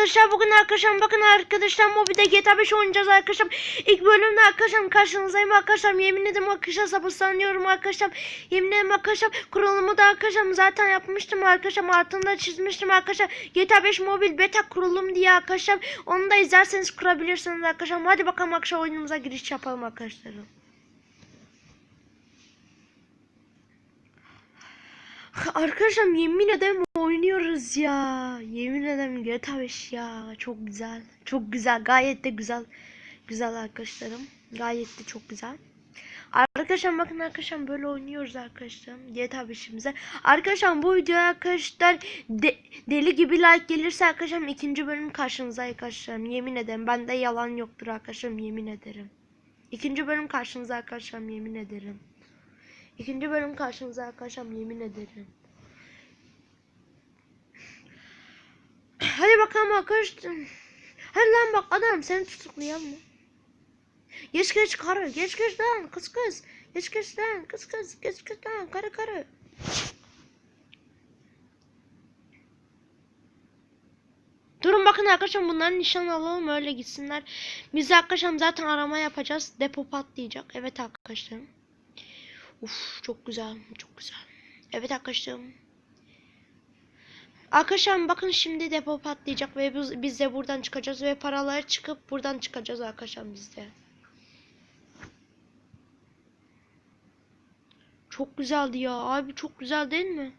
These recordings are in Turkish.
arkadaşlar bugün arkadaşlar bakın arkadaşlar mobilde GTA 5 oynayacağız arkadaşlar. İlk bölümde arkadaşlar karşınızdayım arkadaşlar. Yemin ederim arkadaşlar sabırsızlanıyorum arkadaşlar. Yemin ederim arkadaşlar kurulumu da arkadaşlar zaten yapmıştım arkadaşlar. Altında çizmiştim arkadaşlar. GTA 5 mobil beta kurulum diye arkadaşlar. Onu da izlerseniz kurabilirsiniz arkadaşlar. Hadi bakalım arkadaşlar oyunumuza giriş yapalım arkadaşlar. Arkadaşlar yemin ederim oynuyoruz ya. Yemin ederim GTA 5 ya. Çok güzel. Çok güzel. Gayet de güzel. Güzel arkadaşlarım. Gayet de çok güzel. Arkadaşlar bakın arkadaşlar böyle oynuyoruz arkadaşlar. GTA 5'imize. Arkadaşlar bu videoya arkadaşlar de- deli gibi like gelirse arkadaşlar ikinci bölüm karşınıza arkadaşlar. Yemin ederim. Bende yalan yoktur arkadaşlar. Yemin ederim. İkinci bölüm karşınıza arkadaşlar. Yemin ederim. İkinci bölüm karşınıza arkadaşlar yemin ederim. Hadi bakalım arkadaşlar. Hadi lan bak adam seni tutuklayan mı? Geç geç karı geç geç lan kız kız. Geç geç lan kız kız geç geç lan karı karı. Durun bakın arkadaşlar bunların nişan alalım öyle gitsinler. Biz arkadaşlar zaten arama yapacağız. Depo patlayacak. Evet arkadaşlar. Uf çok güzel, çok güzel. Evet arkadaşlarım. Arkadaşlar bakın şimdi depo patlayacak ve biz, biz de buradan çıkacağız ve paraları çıkıp buradan çıkacağız arkadaşlar biz de. Çok güzeldi ya abi çok güzel değil mi?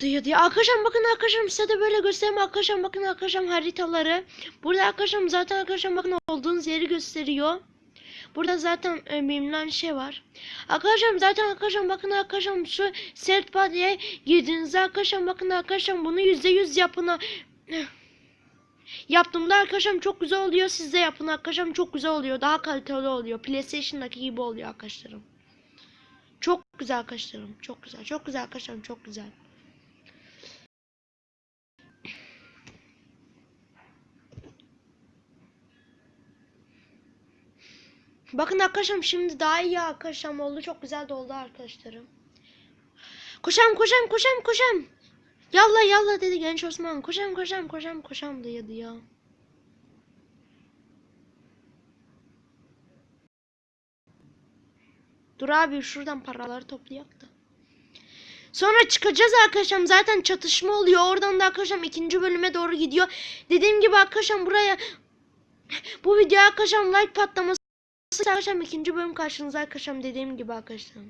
Diyor diyor. Arkadaşlar bakın arkadaşlar size de böyle göstereyim arkadaşlar bakın arkadaşlar haritaları. Burada arkadaşlar zaten arkadaşlar bakın olduğunuz yeri gösteriyor. Burada zaten e, bilinen şey var. Arkadaşlar zaten arkadaşlar bakın arkadaşlar şu set body'ye girdiğinizde arkadaşlar bakın arkadaşlar bunu yüzde yüz yapın. ha- Yaptığımda arkadaşlar çok güzel oluyor. Siz de yapın arkadaşlar çok güzel oluyor. Daha kaliteli oluyor. PlayStation'daki gibi oluyor arkadaşlarım. Çok güzel arkadaşlarım. Çok güzel. Çok güzel arkadaşlarım. Çok güzel. Bakın arkadaşım şimdi daha iyi arkadaşım oldu. Çok güzel de oldu arkadaşlarım. Koşam koşam koşam koşam. Yalla yalla dedi genç Osman. Koşam koşam koşam koşam diyordu ya. Dur abi şuradan paraları toplayak da. Sonra çıkacağız arkadaşım. Zaten çatışma oluyor. Oradan da arkadaşım ikinci bölüme doğru gidiyor. Dediğim gibi arkadaşım buraya bu video arkadaşım like patlaması Arkadaşlar ikinci bölüm karşınıza arkadaşlar dediğim gibi arkadaşlar.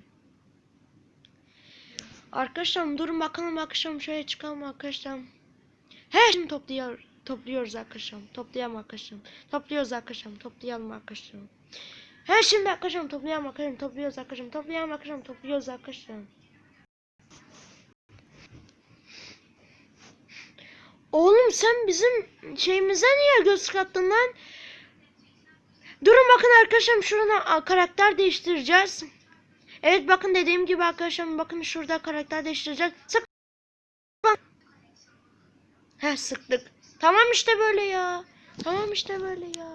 Arkadaşlar durun bakalım arkadaşlar şöyle çıkalım arkadaşlar. He şimdi topluyor, topluyoruz arkadaşlar. Toplayalım arkadaşlar. Topluyoruz arkadaşlar. Toplayalım arkadaşlar. He şimdi arkadaşlar toplayalım arkadaşlar. Topluyoruz arkadaşlar. Toplayalım arkadaşlar. Topluyoruz arkadaşlar. Oğlum sen bizim şeyimize niye göz kattın lan? Durun bakın arkadaşım şurada karakter değiştireceğiz. Evet bakın dediğim gibi arkadaşım bakın şurada karakter değiştireceğiz. Sık. He sıktık. Tamam işte böyle ya. Tamam işte böyle ya.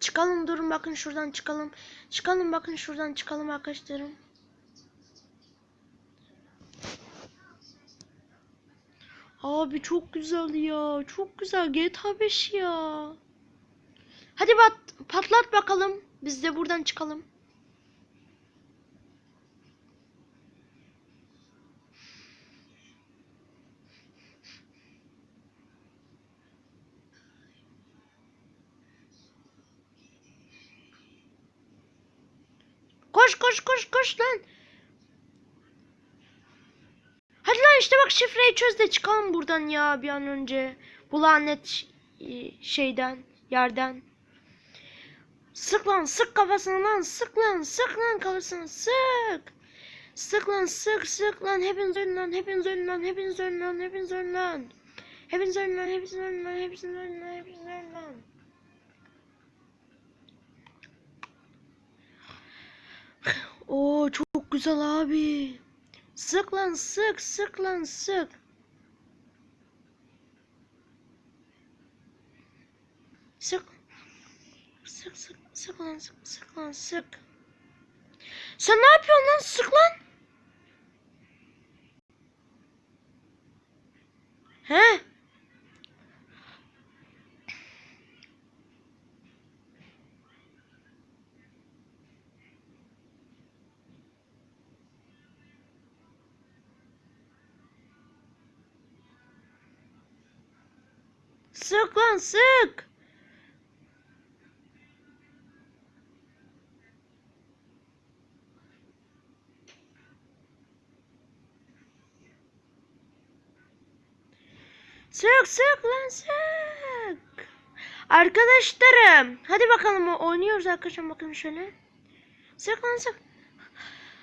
Çıkalım durun bakın şuradan çıkalım. Çıkalım bakın şuradan çıkalım arkadaşlarım. Abi çok güzel ya. Çok güzel GTA 5 ya. Hadi bat, patlat bakalım. Biz de buradan çıkalım. Koş koş koş koş lan. Hadi lan işte bak şifreyi çöz de çıkalım buradan ya bir an önce. Bu lanet e, şeyden, yerden. Sık lan sık kafasına lan sık lan sık lan kafasına sık. Sık lan sık sık lan hepiniz ölün lan hepiniz ölün lan hepiniz ölün lan hepiniz ölün lan. Hepiniz ölün lan hepiniz ölün lan hepiniz ölün lan hepiniz ölün lan. Oo çok güzel abi. Sık lan sık sık lan sık. Sık. Sık sık sık lan sık sık lan sık. Sen ne yapıyorsun lan sık lan? He? Sık lan sık. Sık sık lan sık. Arkadaşlarım. Hadi bakalım oynuyoruz arkadaşlar bakın şöyle. Sık lan sık.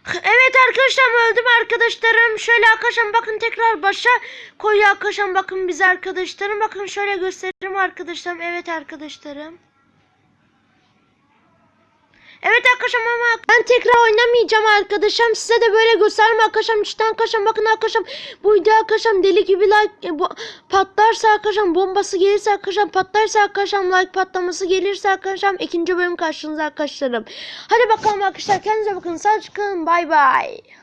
Evet arkadaşlar öldüm arkadaşlarım. Şöyle arkadaşlar bakın tekrar başa koyuyor arkadaşlar bakın bize arkadaşlarım. Bakın şöyle gösteririm arkadaşlarım. Evet arkadaşlarım. Evet arkadaşlar ama ben tekrar oynamayacağım arkadaşım. Size de böyle göstereyim arkadaşım. Cidden arkadaşım bakın arkadaşım. Bu video arkadaşım deli gibi like e, bu, patlarsa arkadaşım bombası gelirse arkadaşım patlarsa arkadaşım like patlaması gelirse arkadaşım ikinci bölüm karşınıza arkadaşlarım. Hadi bakalım arkadaşlar kendinize bakın. Sağ çıkın. Bay bay.